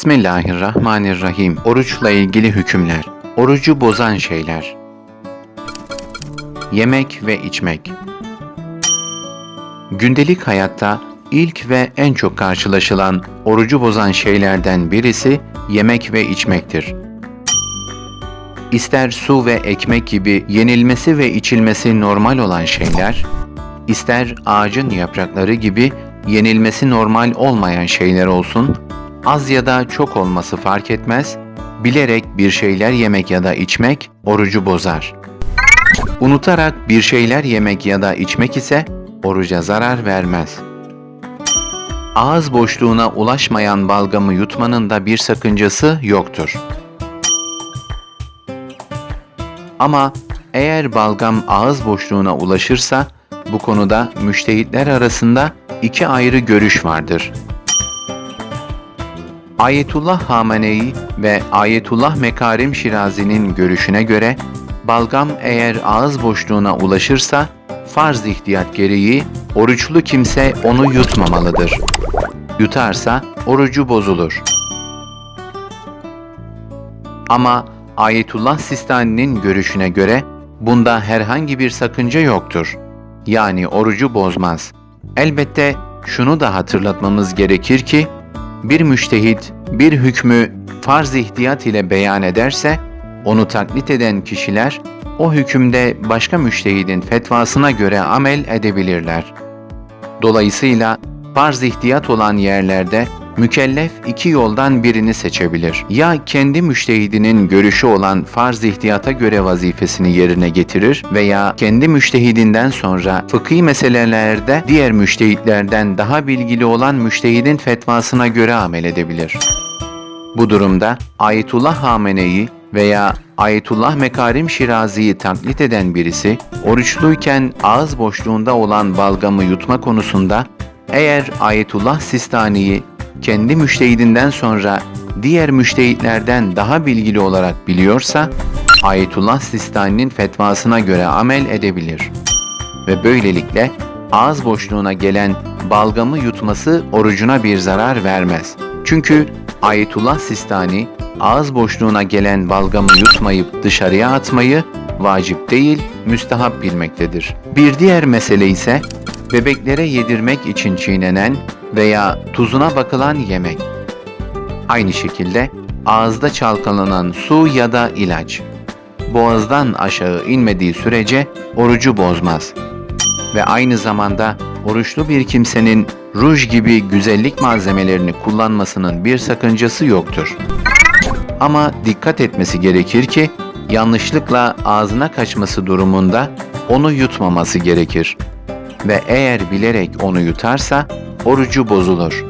Bismillahirrahmanirrahim. Oruçla ilgili hükümler. Orucu bozan şeyler. Yemek ve içmek. Gündelik hayatta ilk ve en çok karşılaşılan orucu bozan şeylerden birisi yemek ve içmektir. İster su ve ekmek gibi yenilmesi ve içilmesi normal olan şeyler, ister ağacın yaprakları gibi yenilmesi normal olmayan şeyler olsun, az ya da çok olması fark etmez, bilerek bir şeyler yemek ya da içmek orucu bozar. Unutarak bir şeyler yemek ya da içmek ise oruca zarar vermez. Ağız boşluğuna ulaşmayan balgamı yutmanın da bir sakıncası yoktur. Ama eğer balgam ağız boşluğuna ulaşırsa bu konuda müştehitler arasında iki ayrı görüş vardır. Ayetullah Hamene'yi ve Ayetullah Mekarim Şirazi'nin görüşüne göre balgam eğer ağız boşluğuna ulaşırsa farz ihtiyat gereği oruçlu kimse onu yutmamalıdır. Yutarsa orucu bozulur. Ama Ayetullah Sistani'nin görüşüne göre bunda herhangi bir sakınca yoktur. Yani orucu bozmaz. Elbette şunu da hatırlatmamız gerekir ki bir müştehit bir hükmü farz ihtiyat ile beyan ederse onu taklit eden kişiler o hükümde başka müştehidin fetvasına göre amel edebilirler. Dolayısıyla farz ihtiyat olan yerlerde mükellef iki yoldan birini seçebilir. Ya kendi müştehidinin görüşü olan farz ihtiyata göre vazifesini yerine getirir veya kendi müştehidinden sonra fıkhi meselelerde diğer müştehitlerden daha bilgili olan müştehidin fetvasına göre amel edebilir. Bu durumda Ayetullah Hamene'yi veya Ayetullah Mekarim Şirazi'yi taklit eden birisi, oruçluyken ağız boşluğunda olan balgamı yutma konusunda eğer Ayetullah Sistani'yi kendi müştehidinden sonra diğer müştehitlerden daha bilgili olarak biliyorsa, Ayetullah Sistani'nin fetvasına göre amel edebilir. Ve böylelikle ağız boşluğuna gelen balgamı yutması orucuna bir zarar vermez. Çünkü Ayetullah Sistani ağız boşluğuna gelen balgamı yutmayıp dışarıya atmayı vacip değil, müstahap bilmektedir. Bir diğer mesele ise bebeklere yedirmek için çiğnenen veya tuzuna bakılan yemek. Aynı şekilde ağızda çalkalanan su ya da ilaç. Boğazdan aşağı inmediği sürece orucu bozmaz. Ve aynı zamanda oruçlu bir kimsenin ruj gibi güzellik malzemelerini kullanmasının bir sakıncası yoktur. Ama dikkat etmesi gerekir ki yanlışlıkla ağzına kaçması durumunda onu yutmaması gerekir. Ve eğer bilerek onu yutarsa orucu bozulur.